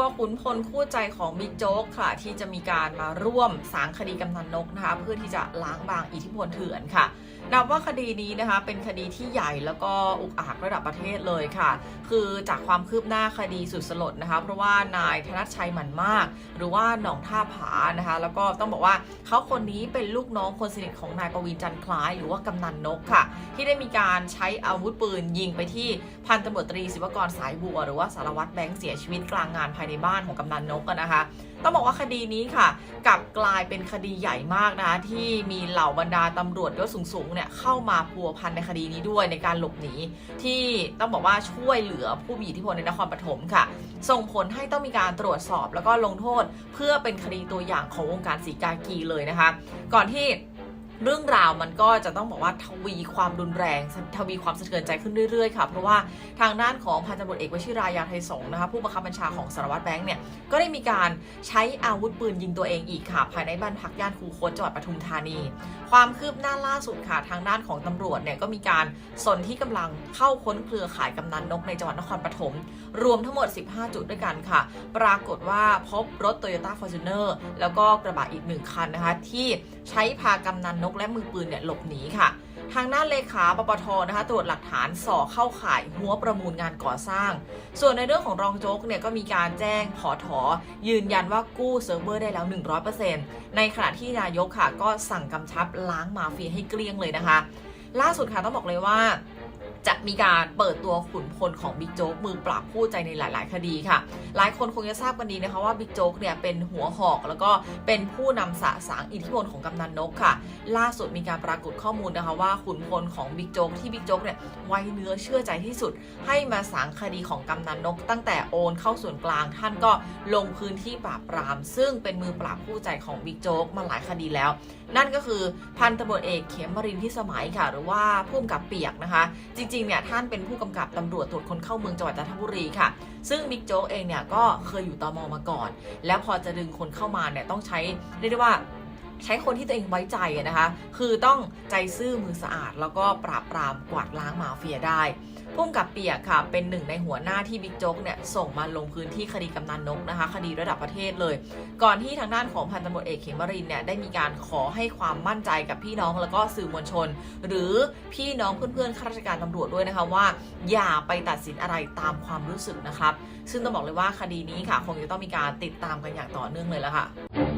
วขุนพลคู่ใจของบิ๊กโจ๊กค่ะ ที่จะมีการมาร่วมสางคดีกำนันนกนะคะ เพื่อที่จะล้างบางอิทธิพลเถื่อนค่ะนับว่าคดีนี้นะคะเป็นคดีที่ใหญ่แล้วก็อุกอาจระดับประเทศเลยค่ะ คือจากความคืบหน้าคดีสุดสลดนะคะ เพราะว่านายธนชัยหมันมาก หรือว่าหนองท่าผานะคะ แล้วก็ต้องบอกว่าเขาคนนี้เป็นลูกน้องคนสนิทของนายประวินจันทร์คล้าย หรือว่ากำนันนกค่ะ ที่ได้มีการใช้อาวุธปืนยิงไปที่พันตำรวจตรีศิวกรสายบัว หรือว่าสารวัตรแบงค์เสียชีวิตกลางงานภายในบ้านของกำนันนกนะคะ ต้องบอกว่าคดีนี้ค่ะกลับกลายเป็นคดีใหญ่มากนะคะที่มีเหล่าบรรดาตำรวจยศสูงๆเนี่ยเข้ามาพัวพันในคดีนี้ด้วยในการหลบหนีที่ต้องบอกว่าช่วยเหลือผู้มีอิทธิพลในนครปฐมค่ะ ส่งผลให้ต้องมีการตรวจสอบแล้วก็ลงโทษ เพื่อเป็นคดีตัวอย่างของวงการสีกากีเลยนะคะ ก่อนที่ เรื่องราวมันก็จะต้องบอกว่าทวีความรุนแรง ทวีความสะเทือนใจขึ้นเรื่อยๆค่ะ เพราะว่าทางด้านของพันตำรวจเอกวชิรายาไทยสงนะคะผู้บังคับบัญชาของสารวัตรแบงค์เนี่ยก็ได้มีการใช้อาวุธปืนยิงตัวเองอีกค่ะ ภายในบ้านพักย่านคูคตจังหวัดปทุมธานี ความคืบหน้าล่าสุดค่ะทางด้านของตำรวจเนี่ยก็มีการสนที่กำลังเข้าค้นเครือข่ายกำนันนกในจังหวัดนครปฐมรวมทั้งหมด 15 จุดด้วยกันค่ะ ปรากฏว่าพบรถ Toyota Fortuner แล้วก็กระบะอีกหนึ่งคันนะคะที่ใช้พากำนันนกและมือปืนเนี่ยหลบหนีค่ะ ทางด้านเลขาปปทนะคะตรวจหลักฐานส่อเข้าข่ายหัวประมูลงานก่อสร้าง ส่วนในเรื่องของรองโจ๊กเนี่ยก็มีการแจ้งขอถอ ยืนยันว่ากู้เซิร์ฟเวอร์ได้แล้ว 100%ในขณะที่นายกค่ะก็สั่งกำชับล้างมาเฟียให้เกลี้ยงเลยนะคะ ล่าสุดค่ะต้องบอกเลยว่า จะมีการเปิดตัวขุนพลของบิ๊กโจ๊กมือปราบผู้ใจในหลาย ๆ คดีค่ะ หลายคนคงจะทราบกันดีนะคะว่าบิ๊กโจ๊กเนี่ยเป็นหัวหอกแล้วก็เป็นผู้นำสะสางอิทธิพลของกำนันนกค่ะ ล่าสุดมีการปรากฏข้อมูลนะคะว่าขุนพลของบิ๊กโจ๊กที่บิ๊กโจ๊กเนี่ยไว้เนื้อเชื่อใจที่สุด ให้มาสางคดีของกำนันนก ตั้งแต่โอนเข้าส่วนกลางท่านก็ลงพื้นที่ปราบปราม ซึ่งเป็นมือปราบผู้ใจของบิ๊กโจ๊กมาหลายคดีแล้ว นั่นก็คือพันตำรวจเอกเขมรินที่สมัยค่ะ หรือว่าผู้กำกับเปียกนะคะ จริงๆเนี่ยท่านเป็นผู้กำกับตำรวจตรวจคนเข้าเมืองจังหวัดจันทบุรีค่ะ ซึ่งบิ๊กโจ๊กเองเนี่ยก็เคยอยู่ตมมาก่อน แล้วพอจะดึงคนเข้ามาเนี่ยต้องใช้เรียกได้ว่า ใช้คนที่ตัวเองไว้ใจนะคะ คือต้องใจซื่อมือสะอาด แล้วก็ปราบปรามกวาดล้างมาเฟียได้พุ่มกับเปียกค่ะ เป็นหนึ่งในหัวหน้าที่บิ๊กโจ๊กเนี่ยส่งมาลงพื้นที่คดีกำนันนกนะคะ คดีระดับประเทศเลย ก่อนที่ทางด้านของพันตำรวจเอกเขมรินเนี่ยได้มีการขอให้ความมั่นใจกับพี่น้องแล้วก็สื่อมวลชน หรือพี่น้องเพื่อนๆข้าราชการตำรวจด้วยนะคะว่า อย่าไปตัดสินอะไรตามความรู้สึกนะครับ ซึ่งต้องบอกเลยว่าคดีนี้ค่ะ คงจะต้องมีการติดตามกันอย่างต่อเนื่องเลยละค่ะ